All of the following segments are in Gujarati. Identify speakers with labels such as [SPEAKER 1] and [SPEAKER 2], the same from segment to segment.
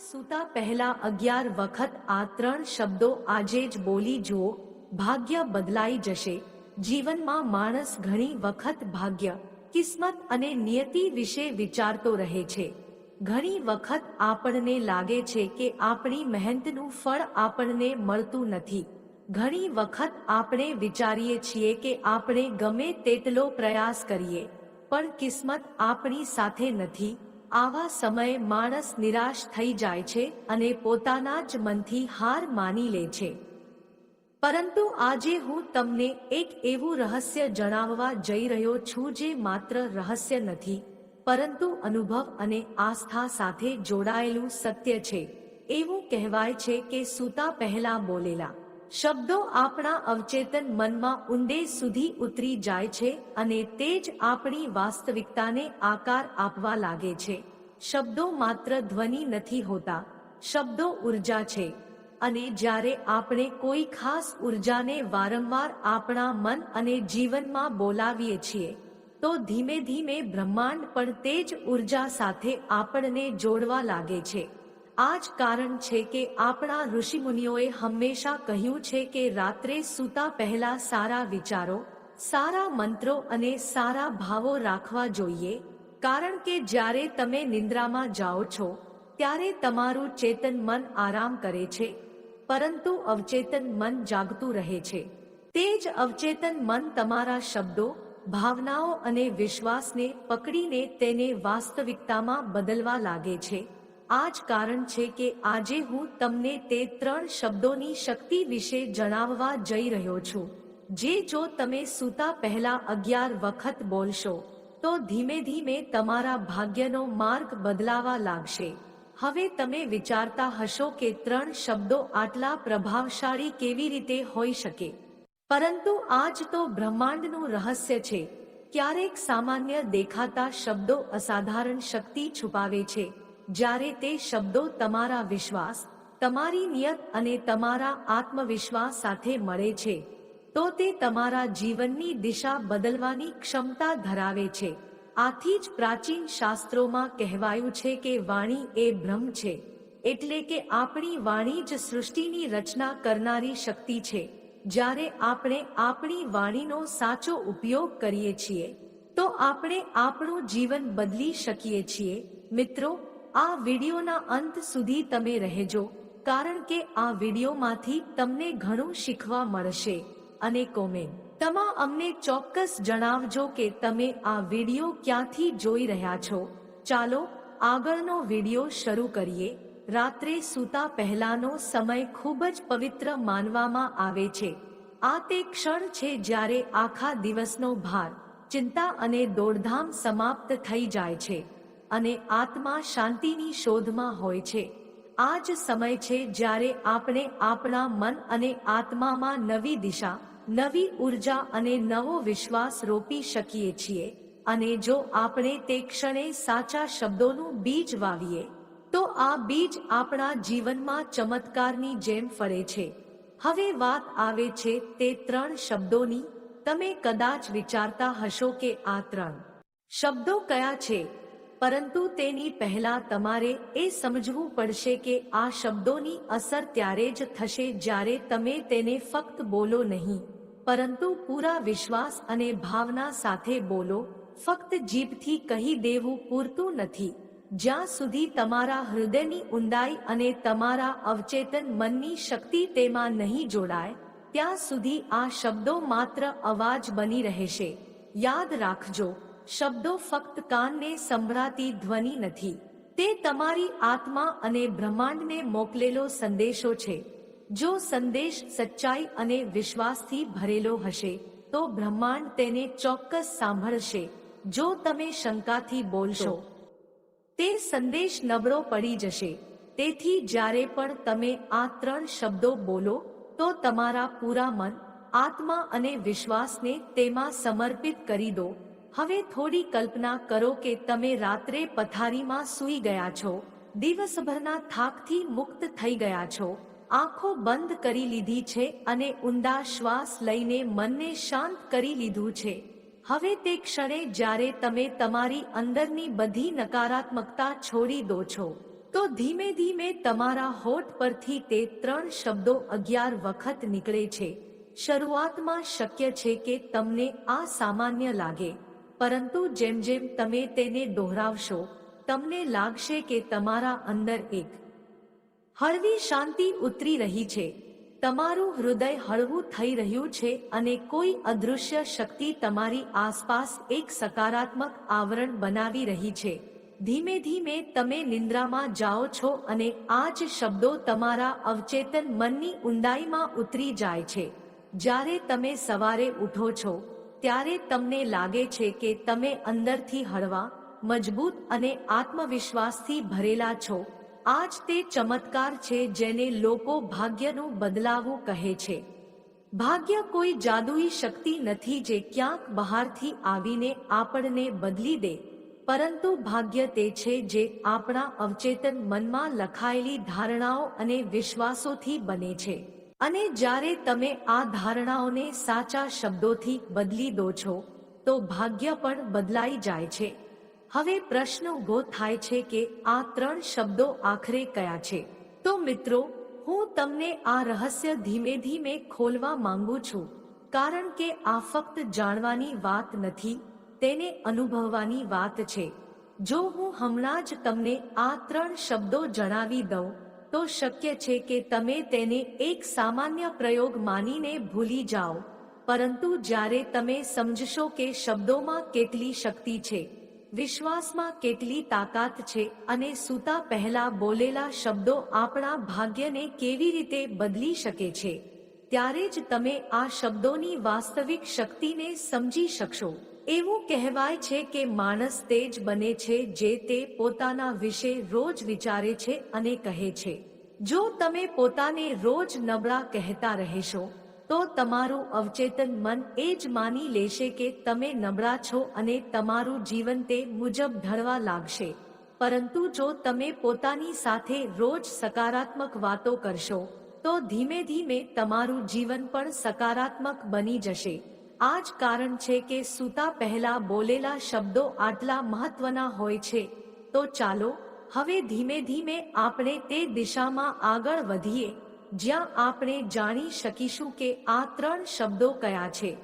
[SPEAKER 1] સૂતા પહેલા અગિયાર વખત આ ત્રણ શબ્દો આજે જ બોલી જુઓ, ભાગ્ય બદલાઈ જશે. જીવનમાં માણસ ઘણી વખત ભાગ્ય, કિસ્મત અને નિયતિ વિશે વિચારતો રહે છે. ઘણી વખત આપણને લાગે છે કે આપણી મહેનતનું ફળ આપણને મળતું નથી. ઘણી વખત આપણે વિચારીએ છીએ કે આપણે ગમે તેટલો પ્રયાસ કરીએ, પણ કિસ્મત આપણી સાથે નથી. આવા સમયે માણસ નિરાશ થઈ જાય છે અને પોતાના જ મનથી હાર માની લે છે. પરંતુ આજે હું તમને એક એવું રહસ્ય જણાવવા જઈ રહ્યો છું જે માત્ર રહસ્ય નથી, પરંતુ અનુભવ અને આસ્થા સાથે જોડાયેલું સત્ય છે. એવું કહેવાય છે કે સૂતા પહેલા બોલેલા. શબ્દો આપણા અવચેતન મનમાં ઊંડે સુધી ઉતરી જાય છે અને તે જ આપણી વાસ્તવિકતાને આકાર આપવા લાગે છે. શબ્દો માત્ર ધ્વનિ નથી હોતા, શબ્દો ઊર્જા છે. અને જ્યારે આપણે કોઈ ખાસ ઉર્જાને વારંવાર આપણા મન અને જીવનમાં બોલાવીએ છીએ, તો ધીમે ધીમે બ્રહ્માંડ પણ તે જ ઊર્જા સાથે આપણને જોડવા લાગે છે. આ જ કારણ છે કે આપણા ઋષિમુનિઓએ હંમેશા કહ્યું છે કે રાત્રે સૂતા પહેલા સારા વિચારો, સારા મંત્રો અને સારા ભાવો રાખવા જોઈએ, કારણ કે જ્યારે તમે નિંદ્રામાં જાઓ છો, ત્યારે તમારું ચેતન મન આરામ કરે છે, પરંતુ અવચેતન મન જાગતું રહે છે. તે જ અવચેતન મન તમારા શબ્દો, ભાવનાઓ અને વિશ્વાસને પકડીને તેને વાસ્તવિકતામાં બદલવા લાગે છે. આ જ કારણ છે કે આજે હું તમને તે ત્રણ શબ્દોની શક્તિ વિશે જણાવવા જઈ રહ્યો છું. જે જો તમે સૂતા પહેલા અગિયાર વખત બોલશો, તો ધીમે ધીમે તમારા ભાગ્યનો માર્ગ બદલાવા લાગશે. હવે તમે વિચારતા હશો કે ત્રણ શબ્દો આટલા પ્રભાવશાળી કેવી રીતે હોઈ શકે. પરંતુ આજ તો બ્રહ્માંડનું રહસ્ય છે. ક્યારેક સામાન્ય દેખાતા શબ્દો અસાધારણ શક્તિ છુપાવે છે. જ્યારે તે શબ્દો તમારા વિશ્વાસ, તમારી નિયત અને તમારા આત્મવિશ્વાસ સાથે મળે છે, તો તે તમારા જીવનની દિશા બદલવાની ક્ષમતા ધરાવે છે. આથી જ પ્રાચીન શાસ્ત્રોમાં કહેવાયું છે કે વાણી એ બ્રહ્મ છે, એટલે કે આપણી વાણી જ સૃષ્ટિની રચના કરનારી શક્તિ છે. જ્યારે આપણે આપણી વાણીનો સાચો ઉપયોગ કરીએ છીએ, તો આપણે આપણું જીવન બદલી શકીએ છીએ. મિત્રો આ વિડીયોના અંત સુધી તમે રહેજો, કારણ કે આ વિડીયોમાંથી તમને ઘણું શીખવા મળશે. અને કોમેન્ટ. તમા અમને ચોક્કસ જણાવજો કે તમે આ વીડિયો ક્યાંથી જોઈ રહ્યા છો. ચાલો, આગળનો વીડિયો શરૂ કરીએ. રાત્રે સૂતા પહેલાનો સમય ખૂબ જ પવિત્ર માનવામાં આવે છે. આ તે ક્ષણ છે જ્યારે આખા દિવસનો ભાર, ચિંતા અને દોડધામ સમાપ્ત થઈ જાય છે. અને આત્મા શાંતિની શોધમાં હોય છે. આ જ સમય છે જ્યારે આપણે આપણા મન અને આત્મામાં નવી દિશા, નવી ઊર્જા અને નવો વિશ્વાસ રોપી શકીએ છીએ. અને જો આપણે તે ક્ષણે સાચા શબ્દોનું બીજ વાવીએ, તો આ બીજ આપણા જીવનમાં ચમત્કારની જેમ ફરે છે. હવે વાત આવે છે તે ત્રણ શબ્દોની. તમે કદાચ વિચારતા હશો કે આ ત્રણ શબ્દો કયા છે? પરંતુ તેની પહેલા તમારે એ સમજવું પડશે કે આ શબ્દોની અસર ત્યારે જ થશે જ્યારે તમે તેને ફક્ત બોલો નહીં, પરંતુ પૂરા વિશ્વાસ અને ભાવના સાથે બોલો, ફક્ત જીભથી કહી દેવું પૂરતું નથી. જ્યાં સુધી તમારા હૃદયની ઊંડાઈ અને તમારા અવચેતન મનની શક્તિ તેમાં નહીં જોડાય, ત્યાં સુધી આ શબ્દો માત્ર અવાજ બની રહેશે. યાદ રાખજો શબ્દો ફક્ત કાનને સંભળાતી ધ્વનિ નથી. તે તમારી આત્મા અને બ્રહ્માંડને મોકલેલો સંદેશો છે. જો સંદેશ સચ્ચાઈ અને વિશ્વાસથી ભરેલો હશે, તો બ્રહ્માંડ તેને ચોક્કસ સાંભળશે, જો તમે શંકાથી બોલશો. તે સંદેશ નબળો પડી જશે. તેથી જ્યારે પણ તમે આ ત્રણ શબ્દો બોલો, તો તમારા પૂરા મન, આત્મા અને વિશ્વાસને તેમાં સમર્પિત કરી દો. હવે થોડી કલ્પના કરો કે તમે રાત્રે પથારીમાં સૂઈ ગયા છો. દિવસભરના થાકથી મુક્ત થઈ ગયા છો. આંખો બંધ કરી લીધી છે અને ઊંડા શ્વાસ લઈને મનને શાંત કરી લીધું છે. હવે તે ક્ષણે જ્યારે તમે તમારી અંદરની બધી નકારાત્મકતા છોડી દો છો, તો ધીમે ધીમે તમારા હોઠ પરથી તે ત્રણ શબ્દો અગિયાર વખત નીકળે છે. શરૂઆતમાં શક્ય છે કે તમને આ સામાન્ય લાગે. પરંતુ જેમ જેમ તમે તેને દોહરાવશો, તમને લાગશે કે તમારા અંદર એક હળવી શાંતિ ઉતરી રહી છે. તમારું હૃદય હળવું થઈ રહ્યું છે અને કોઈ અદૃશ્ય શક્તિ તમારી આસપાસ એક સકારાત્મક આવરણ બનાવી રહી છે. ધીમે ધીમે તમે નિંદ્રામાં જાઓ છો અને આ જ શબ્દો તમારા અવચેતન મનની ઊંડાઈમાં ઉતરી જાય છે. જ્યારે તમે સવારે ઉઠો છો ત્યારે તમને લાગે છે કે તમે અંદરથી હળવા, મજબૂત અને આત્મવિશ્વાસથી ભરેલા છો. આજ તે ચમત્કાર છે જેને લોકો ભાગ્યનું બદલાવું કહે છે. ભાગ્ય કોઈ જાદુઈ શક્તિ નથી જે ક્યાંક બહારથી આવીને આપણને બદલી દે. પરંતુ ભાગ્ય તે છે જે આપણા અવચેતન મનમાં લખાયેલી ધારણાઓ અને વિશ્વાસોથી બને છે. અને જ્યારે તમે આ ધારણાઓને સાચા શબ્દોથી બદલી દો છો, તો ભાગ્ય પણ બદલાઈ જાય છે. હવે પ્રશ્ન ઊભો થાય છે કે આ ત્રણ શબ્દો આખરે કયા છે? તો મિત્રો, હું તમને આ રહસ્ય ધીમે ધીમે ખોલવા માંગુ છું, કારણ કે આ ફક્ત જાણવાની વાત નથી, તેને અનુભવવાની વાત છે. જો હું હમણાં જ તમને આ ત્રણ શબ્દો જણાવી દઉં તો શક્ય છે કે તમે તેને એક સામાન્ય પ્રયોગ માનીને ભૂલી જાઓ. પરંતુ જ્યારે તમે સમજશો કે શબ્દોમાં કેટલી શક્તિ છે, વિશ્વાસમાં કેટલી તાકાત છે અને સૂતા પહેલા બોલેલા શબ્દો આપણા ભાગ્યને કેવી રીતે બદલી શકે છે, ત્યારે જ તમે આ શબ્દોની વાસ્તવિક શક્તિને સમજી શકશો. એવું કહેવાય છે કે માણસ તે જ બને છે જે તે પોતાના વિશે રોજ વિચારે છે અને કહે છે. જો તમે પોતાને રોજ નબળા કહેતા રહેશો, તો તમારું અવચેતન મન એ જ માની લેશે કે તમે નબળા છો અને તમારું જીવન તે મુજબ ઢળવા લાગશે. પરંતુ જો તમે પોતાની સાથે રોજ સકારાત્મક વાતો કરશો, તો ધીમે ધીમે તમારું જીવન પણ સકારાત્મક બની જશે. આ જ કારણ છે કે સૂતા પહેલા બોલેલા શબ્દો આટલા મહત્વના હોય છે. તો ચાલો, હવે ધીમે ધીમે આપણે તે દિશામાં આગળ વધીએ, જ્યાં આપણે જાણી શકીશું કે આ ત્રણ શબ્દો કયા છે.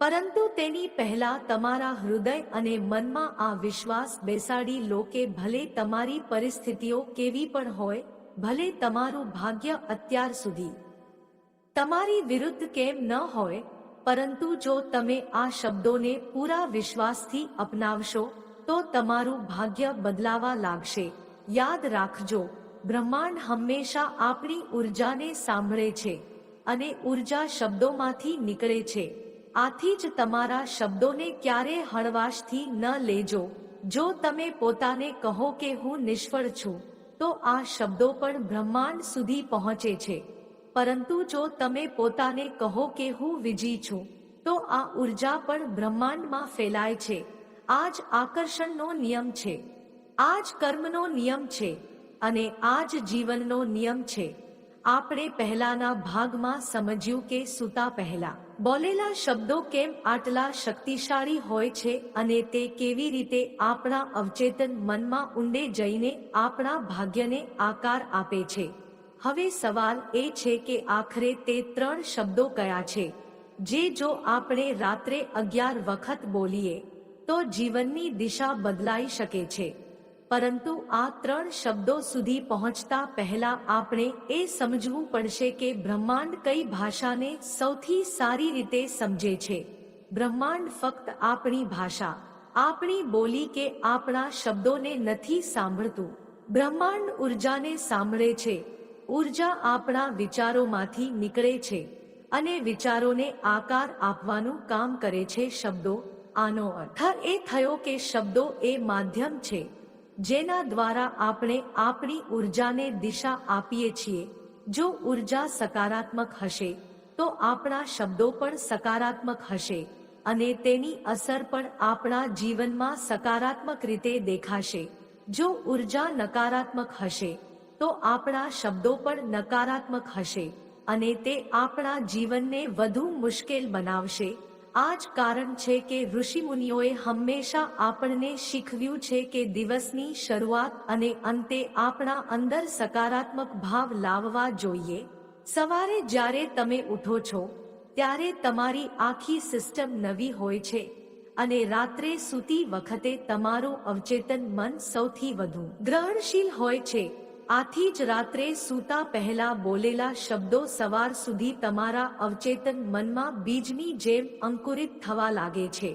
[SPEAKER 1] પરંતુ તેની પહેલા તમારા હૃદય અને મનમાં આ વિશ્વાસ બેસાડી લો કે ભલે તમારી પરિસ્થિતિઓ કેવી પણ હોય, ભલે તમારું ભાગ્ય અત્યાર સુધી. તમારી વિરુદ્ધ કેમ ન હોય પરંતુ જો તમે આ શબ્દોને પૂરા વિશ્વાસથી અપનાવશો, તો તમારું ભાગ્ય બદલાવા લાગશે. યાદ રાખજો, બ્રહ્માંડ હંમેશા આપણી ઉર્જાને સાંભળે છે અને ઊર્જા શબ્દોમાંથી નીકળે છે. આથી જ તમારા શબ્દોને ક્યારે હળવાશથી ન લેજો. જો તમે પોતાને કહો કે હું નિષ્ફળ છું, તો આ શબ્દો પણ બ્રહ્માંડ સુધી પહોંચે છે. પરંતુ જો તમે પોતાને કહો કે હું વિજી છું, તો આ ઊર્જા પણ બ્રહ્માંડમાં ફેલાય છે. આ જ આકર્ષણનો નિયમ છે. આ જ કર્મનો નિયમ છે અને આ જ જીવનનો નિયમ છે. આપણે પહેલાના ભાગમાં સમજ્યું કે સૂતા પહેલા. બોલેલા શબ્દો કેમ આટલા શક્તિશાળી હોય છે અને તે કેવી રીતે આપણા અવચેતન મનમાં ઊંડે જઈને આપણા ભાગ્યને આકાર આપે છે? હવે સવાલ એ છે કે આખરે તે ત્રણ શબ્દો કયા છે? જે જો આપણે રાત્રે અગિયાર વખત બોલીએ, તો જીવનની દિશા બદલાઈ શકે છે. પરંતુ આ ત્રણ શબ્દો સુધી પહોંચતા પહેલા આપણે એ સમજવું પડશે કે બ્રહ્માંડ કઈ ભાષાને સૌથી સારી રીતે સમજે છે. બ્રહ્માંડ ફક્ત આપણી ભાષા, આપણી બોલી કે આપણા શબ્દોને નથી સાંભળતું. બ્રહ્માંડ ઉર્જાને સાંભળે છે. ઊર્જા આપણા વિચારોમાંથી નીકળે છે અને વિચારોને આકાર આપવાનું કામ કરે છે શબ્દો. આનો અર્થ એ થયો કે શબ્દો એ માધ્યમ છે, જેના દ્વારા આપણે આપણી ઉર્જાને દિશા આપીએ છીએ. જો ઊર્જા સકારાત્મક હશે, તો આપણા શબ્દો પણ સકારાત્મક હશે અને તેની અસર પણ આપણા જીવનમાં સકારાત્મક રીતે દેખાશે. જો ઊર્જા નકારાત્મક હશે તો આપણા શબ્દો પણ નકારાત્મક હશે અને તે આપણા જીવનને વધુ મુશ્કેલ બનાવશે. આ જ કારણ છે કે ઋષિમુનિઓએ હંમેશા આપણને શીખવ્યું છે કે દિવસની શરૂઆત અને અંતે આપણા અંદર સકારાત્મક ભાવ લાવવા જોઈએ. સવારે જ્યારે તમે ઉઠો છો, ત્યારે તમારી આખી સિસ્ટમ નવી હોય છે અને રાત્રે સૂતી વખતે તમારું અવચેતન મન સૌથી વધુ ગ્રહણશીલ હોય છે. આથી જ રાત્રે સૂતા પહેલા બોલેલા શબ્દો સવાર સુધી તમારા અવચેતન મનમાં બીજની જેમ અંકુરિત થવા લાગે છે.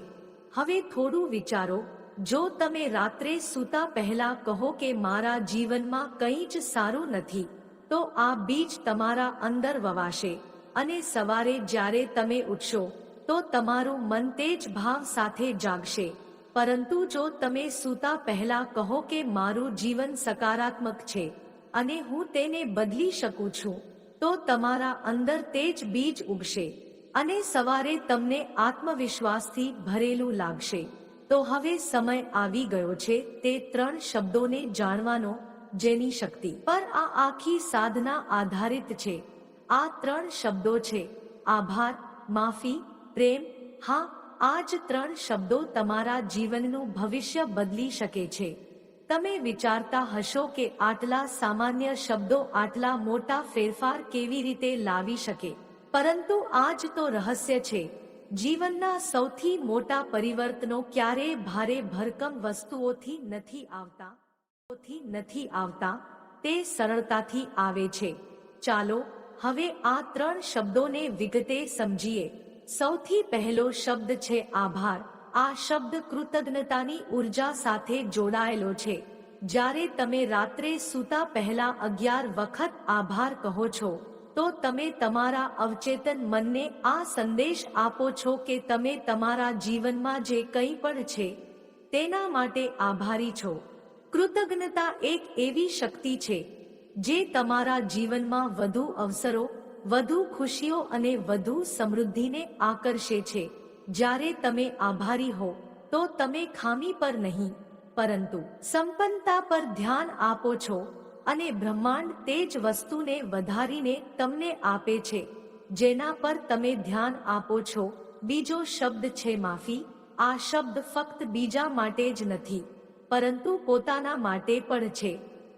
[SPEAKER 1] હવે થોડું વિચારો, જો તમે રાત્રે સૂતા પહેલા કહો કે મારા જીવનમાં કંઈ જ સારું નથી, તો આ બીજ તમારા અંદર વવાશે અને સવારે જ્યારે તમે ઉઠશો, તો તમારું મન તે જ ભાવ સાથે જાગશે. પરંતુ જો તમે સૂતા પહેલા કહો કે મારું જીવન સકારાત્મક છે અને હું તેને બદલી શકું છું, તો તમારા અંદર તે જ બીજ ઉગશે અને સવારે તમને આત્મવિશ્વાસથી ભરેલું લાગશે. તો હવે સમય આવી ગયો છે તે ત્રણ શબ્દોને જાણવાનો જેની શક્તિ પર આ આખી સાધના આધારિત છે. આ ત્રણ શબ્દો છે. આભાર, માફી, પ્રેમ, હા આ જ ત્રણ શબ્દો તમારા જીવનનું ભવિષ્ય બદલી શકે છે. તમે વિચારતા હશો કે આટલા સામાન્ય શબ્દો, આટલા મોટા ફેરફાર કેવી રીતે લાવી શકે? પરંતુ આ જ તો રહસ્ય છે. જીવનના સૌથી મોટા પરિવર્તનો ક્યારેય ભારે ભરકમ વસ્તુઓથી નથી આવતા નથી આવતા, તે સરળતાથી આવે છે. ચાલો, હવે આ ત્રણ શબ્દોને વિગતે સમજીએ. સૌથી પહેલો શબ્દ છે આભાર. આ શબ્દ કૃતજ્ઞતાની ઊર્જા સાથે જોડાયેલો છે. જ્યારે તમે રાત્રે સૂતા પહેલા અગિયાર વખત આભાર કહો છો, તો તમે તમારા અવચેતન મનને આ સંદેશ આપો છો કે તમે તમારા જીવનમાં જે કંઈ પણ છે, તેના માટે આભારી છો. કૃતજ્ઞતા એક એવી શક્તિ છે, જે તમારા જીવનમાં વધુ અવસરો વધુ ખુશીઓ અને વધુ સમૃદ્ધિને આકર્ષે છે. જ્યારે તમે આભારી હો, તો તમે ખામી પર નહીં, પરંતુ સંપન્નતા પર ધ્યાન આપો છો અને બ્રહ્માંડ તે જ વસ્તુને વધારીને તમને આપે છે, જેના પર તમે ધ્યાન આપો છો. બીજો શબ્દ છે માફી. આ શબ્દ ફક્ત બીજા માટે જ નથી, પરંતુ પોતાના માટે પણ છે.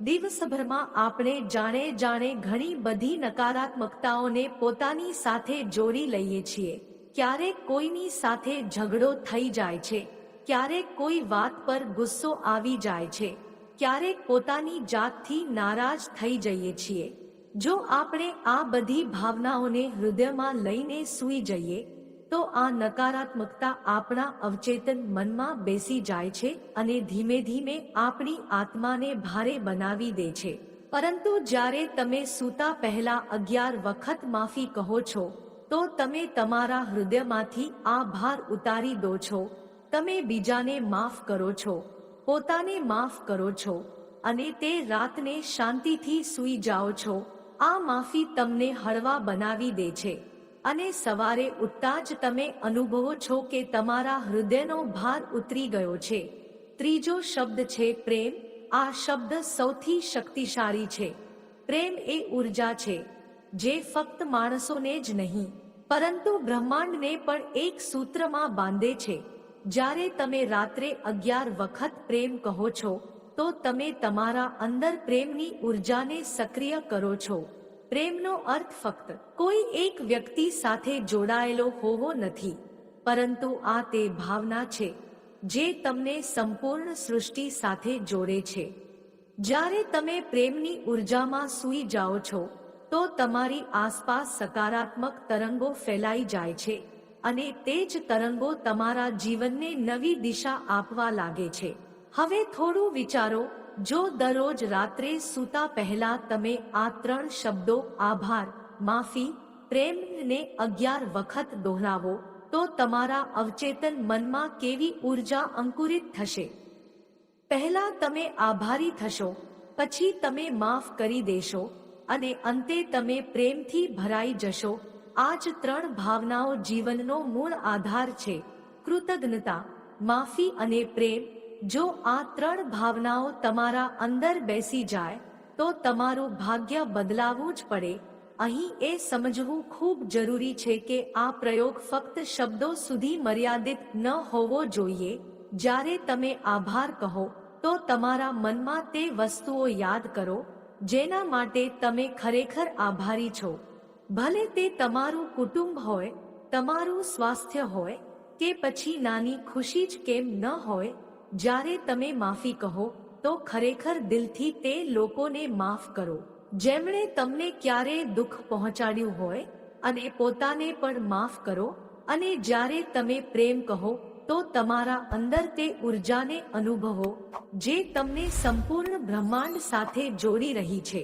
[SPEAKER 1] દિવસભરમાં આપણે જાણે જાણે ઘણી બધી નકારાત્મકતાઓને પોતાની સાથે જોડી લઈએ છીએ. ક્યારેક કોઈની સાથે ઝઘડો થઈ જાય છે ક્યારેક કોઈ વાત પર ગુસ્સો આવી જાય છે ક્યારેક પોતાની જાતથી નારાજ થઈ જઈએ છીએ. જો આપણે આ બધી ભાવનાઓને હૃદયમાં લઈને સૂઈ જઈએ તો આ નકારાત્મકતા આપણા અવચેતન મનમાં બેસી જાય છે અને ધીમે ધીમે આપણી આત્માને ભારે બનાવી દે છે. પરંતુ જ્યારે તમે સૂતા પહેલા અગિયાર વખત માફી કહો છો, તો તમે તમારા હૃદયમાંથી આ ભાર ઉતારી દો છો. તમે બીજાને માફ કરો છો, પોતાને માફ કરો છો અને તે રાતને શાંતિથી સૂઈ જાઓ છો. આ માફી તમને હળવા બનાવી દે છે. અને સવારે ઉઠતા જ તમે અનુભવો છો કે તમારા હૃદયનો ભાર ઉતરી ગયો છે. ત્રીજો શબ્દ છે પ્રેમ. આ શબ્દ સૌથી શક્તિશાળી છે. પ્રેમ એ ઊર્જા છે, જે ફક્ત માણસોને જ નહીં, પરંતુ બ્રહ્માંડને પણ એક સૂત્રમાં બાંધે છે. જ્યારે તમે રાત્રે અગિયાર વખત પ્રેમ કહો છો, તો તમે તમારા અંદર પ્રેમની ઉર્જાને સક્રિય કરો છો. પ્રેમનો અર્થ ફક્ત કોઈ એક વ્યક્તિ સાથે જોડાયેલો હોવો નથી, પરંતુ આ તે ભાવના છે, જે તમને સંપૂર્ણ સૃષ્ટિ સાથે જોડે છે. જ્યારે તમે પ્રેમની ઉર્જામાં સૂઈ જાઓ છો, તો તમારી આસપાસ સકારાત્મક તરંગો ફેલાઈ જાય છે અને તે જ તરંગો તમારા જીવનને નવી દિશા આપવા લાગે છે. હવે થોડું વિચારો જો દરરોજ રાત્રે સૂતા પહેલા તમે આ ત્રણ શબ્દો આભાર, માફી, પ્રેમને અગિયાર વખત દોહરાવો, તો તમારા અવચેતન મનમાં કેવી ઊર્જા અંકુરિત થશે? પહેલા તમે આભારી થશો, પછી તમે માફ કરી દેશો અને અંતે તમે પ્રેમથી ભરાઈ જશો. આ જ ત્રણ ભાવનાઓ જીવનનો મૂળ આધાર છે. કૃતજ્ઞતા, માફી અને પ્રેમ જો આ ત્રણ ભાવનાઓ તમારા અંદર બેસી જાય, તો તમારું ભાગ્ય બદલાવવું જ પડે. અહીં એ સમજવું ખૂબ જરૂરી છે કે આ પ્રયોગ ફક્ત શબ્દો સુધી મર્યાદિત ન હોવો જોઈએ. જ્યારે તમે આભાર કહો, તો તમારા મનમાં તે વસ્તુઓ યાદ કરો, જેના માટે તમે ખરેખર આભારી છો. ભલે તે તમારું કુટુંબ હોય, તમારું સ્વાસ્થ્ય હોય, કે પછી નાની ખુશી જ કેમ ન હોય જ્યારે તમે માફી કહો, તો ખરેખર દિલથી તે લોકોને માફ કરો. જેમણે તમને ક્યારેય દુઃખ પહોંચાડ્યું હોય અને પોતાને પણ માફ કરો અને જ્યારે તમે પ્રેમ કહો, તો તમારા અંદર તે ઉર્જાને અનુભવો, જે તમને સંપૂર્ણ બ્રહ્માંડ સાથે જોડી રહી છે.